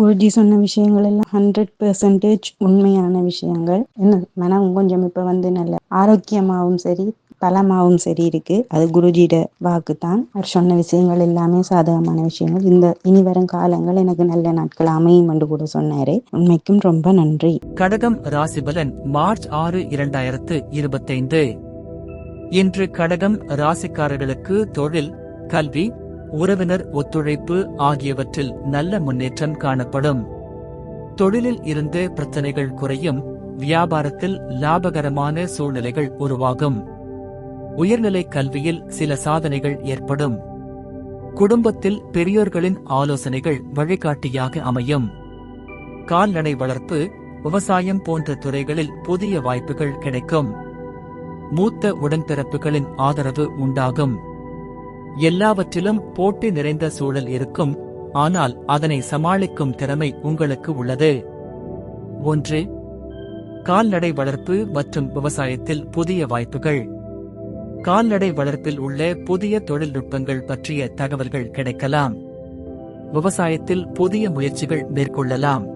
குருஜி சொன்ன விஷயங்கள் எல்லாம் ஹண்ட்ரட் பெர்சன்டேஜ் உண்மையான விஷயங்கள். என்ன? மனம் கொஞ்சம் இப்ப வந்து நல்ல ஆரோக்கியமாகவும் சரி பலமாகவும் சரி இருக்கு. அது குருஜியோட வாக்கு தான் அவர் சொன்ன விஷயங்கள் எல்லாமே சாதகமான விஷயங்கள். இந்த இனி வரும் காலங்கள் எனக்கு நல்ல நாட்கள் அமையும் என்று கூட சொன்னாரு. உண்மைக்கும் ரொம்ப நன்றி. கடகம் ராசிபலன் மார்ச் ஆறு இரண்டாயிரத்து இருபத்தைந்து. இன்று கடகம் ராசிக்காரர்களுக்கு தொழில் கல்வி உறவினர் ஒத்துழைப்பு ஆகியவற்றில் நல்ல முன்னேற்றம் காணப்படும். தொழிலில் இருந்து பிரச்சனைகள் குறையும் வியாபாரத்தில் லாபகரமான சூழ்நிலைகள் உருவாகும். உயர்நிலை கல்வியில் சில சாதனைகள் ஏற்படும். குடும்பத்தில் பெரியோர்களின் ஆலோசனைகள் வழிகாட்டியாக அமையும். கால்நடை வளர்ப்பு விவசாயம் போன்ற துறைகளில் புதிய வாய்ப்புகள் கிடைக்கும். மூத்த உடன்பிறப்புகளின் ஆதரவு உண்டாகும். எல்லாவற்றிலும் போட்டி நிறைந்த சூழல் இருக்கும். ஆனால் அதனை சமாளிக்கும் திறமை உங்களுக்கு உள்ளது. ஒன்று கால்நடை வளர்ப்பு மற்றும் விவசாயத்தில் புதிய வாய்ப்புகள். கால்நடை வளர்ப்பில் உள்ள புதிய தொழில்நுட்பங்கள் பற்றிய தகவல்கள் கிடைக்கலாம். விவசாயத்தில் புதிய முயற்சிகள் மேற்கொள்ளலாம்.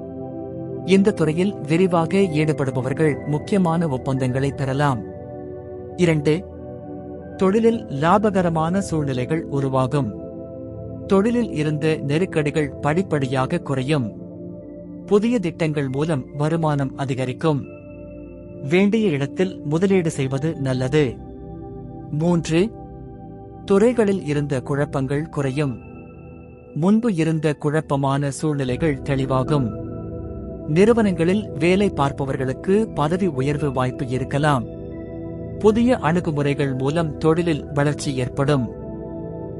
இந்த துறையில் விரிவாக ஈடுபடுபவர்கள் முக்கியமான ஒப்பந்தங்களை பெறலாம். இரண்டு தொழிலில் லாபகரமான சூழ்நிலைகள் உருவாகும். தொழிலில் இருந்த நெருக்கடிகள் படிப்படியாக குறையும். புதிய திட்டங்கள் மூலம் வருமானம் அதிகரிக்கும். வேண்டிய இடத்தில் முதலீடு செய்வது நல்லது. மூன்று துறைகளில் இருந்த குழப்பங்கள் குறையும். முன்பு இருந்த குழப்பமான சூழ்நிலைகள் தெளிவாகும். நிறுவனங்களில் வேலை பார்ப்பவர்களுக்கு பதவி உயர்வு வாய்ப்பு இருக்கலாம். புதிய அணுகுமுறைகள் மூலம் தொழிலில் வளர்ச்சி ஏற்படும்.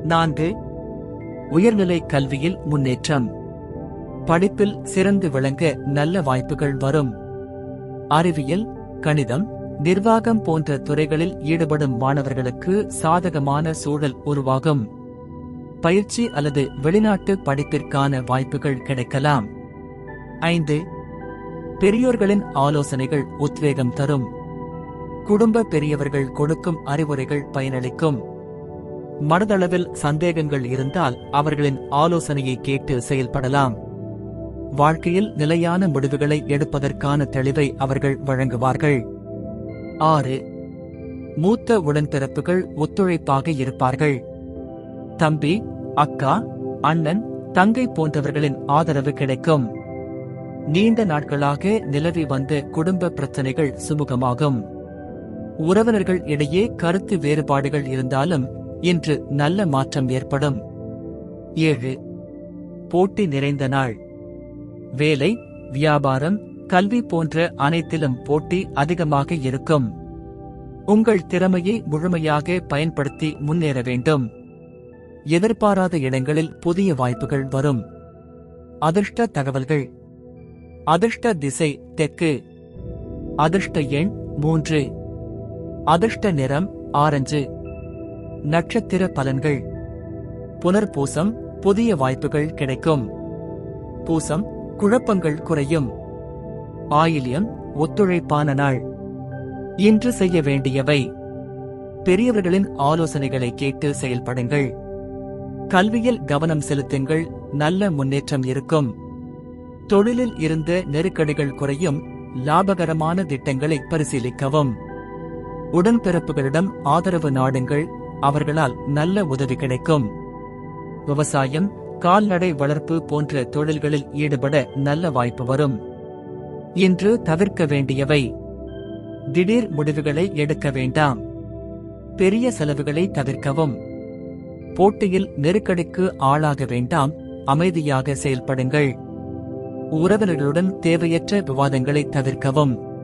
நான்கு உயர்நிலை கல்வியில் முன்னேற்றம். படிப்பில் சிறந்து விளங்க நல்ல வாய்ப்புகள் வரும். அறிவியல் கணிதம் நிர்வாகம் போன்ற துறைகளில் ஈடுபடும் மாணவர்களுக்கு சாதகமான சூழல் உருவாகும். பயிற்சி அல்லது வெளிநாட்டு படிப்பிற்கான வாய்ப்புகள் கிடைக்கலாம். ஐந்து பெரியோர்களின் ஆலோசனைகள் உத்வேகம் தரும். குடும்ப பெரியவர்கள் கொடுக்கும் அறிவுரைகள் பயனளிக்கும். மனதளவில் சந்தேகங்கள் இருந்தால் அவர்களின் ஆலோசனையை கேட்டு செயல்படலாம். வாழ்க்கையில் நிலையான முடிவுகளை எடுப்பதற்கான தெளிவை அவர்கள் வழங்குவார்கள். ஆறு. மூத்த உடன்பிறப்புகள் ஒத்துழைப்பாக இருப்பார்கள். தம்பி அக்கா அண்ணன் தங்கை போன்றவர்களின் ஆதரவு கிடைக்கும். நீண்ட நாட்களாக நிலவி வந்த குடும்ப பிரச்சனைகள் சுமூகமாகும். உறவினர்கள் இடையே கருத்து வேறுபாடுகள் இருந்தாலும் இன்று நல்ல மாற்றம் ஏற்படும். ஏழு. போட்டி நிறைந்த நாள். வேலை வியாபாரம் கல்வி போன்ற அனைத்திலும் போட்டி அதிகமாக இருக்கும். உங்கள் திறமையை முழுமையாக பயன்படுத்தி முன்னேற வேண்டும். எதிர்பாராத இடங்களில் புதிய வாய்ப்புகள் வரும். அதிர்ஷ்ட தகவல்கள். அதிர்ஷ்ட திசை தெற்கு. அதிர்ஷ்ட எண் மூன்று. அதிர்ஷ்ட நிறம் ஆரஞ்சு. நட்சத்திர பலன்கள். புனர்பூசம் புதிய வாய்ப்புகள் கிடைக்கும். பூசம் குழப்பங்கள் குறையும். ஆயில்யம் ஒத்துழைப்பான நாள். இன்று செய்ய வேண்டியவை. பெரியவர்களின் ஆலோசனைகளை கேட்டு செயல்படுங்கள். கல்வியில் கவனம் செலுத்துங்கள் நல்ல முன்னேற்றம் இருக்கும். தொழிலில் இருந்த நெருக்கடிகள் குறையும் லாபகரமான திட்டங்களை பரிசீலிக்கவும். உடன்பிறப்புகளிடம் ஆதரவு நாடுங்கள் அவர்களால் நல்ல உதவி கிடைக்கும். விவசாயம் கால்நடை வளர்ப்பு போன்ற தொழில்களில் ஈடுபட நல்ல வாய்ப்பு வரும். இன்று தவிர்க்க வேண்டியவை. திடீர் முடிவுகளை எடுக்க வேண்டாம். பெரிய செலவுகளை தவிர்க்கவும். போட்டியில் நெருக்கடிக்கு ஆளாக வேண்டாம் அமைதியாக செயல்படுங்கள். உறவினர்களுடன் தேவையற்ற விவாதங்களை தவிர்க்கவும்.